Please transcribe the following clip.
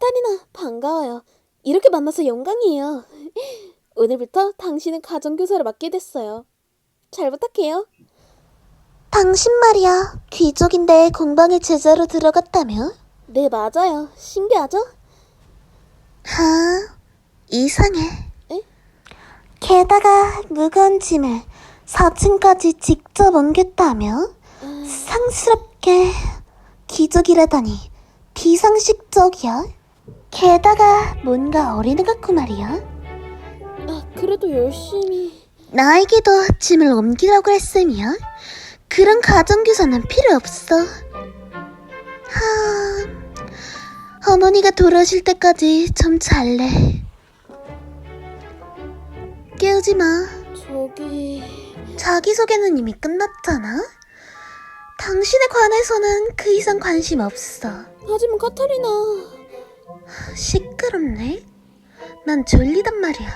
카타리나, 반가워요. 이렇게 만나서 영광이에요. 오늘부터 당신은 가정교사를 맡게 됐어요. 잘 부탁해요. 당신 말이야, 귀족인데 공방의 제자로 들어갔다며? 네, 맞아요. 신기하죠? 하, 이상해. 에? 게다가 무거운 짐을 4층까지 직접 옮겼다며? 아, 상스럽게 귀족이라더니 비상식적이야? 게다가 뭔가 어린애 같고 말이야. 아, 그래도 열심히. 나에게도 짐을 옮기라고 했으며 그런 가정교사는 필요 없어. 하, 어머니가 돌아오실 때까지 좀 잘래. 깨우지 마. 저기... 자기소개는 이미 끝났잖아. 당신에 관해서는 그 이상 관심 없어. 하지만 카타리나... 시끄럽네. 난 졸리단 말이야.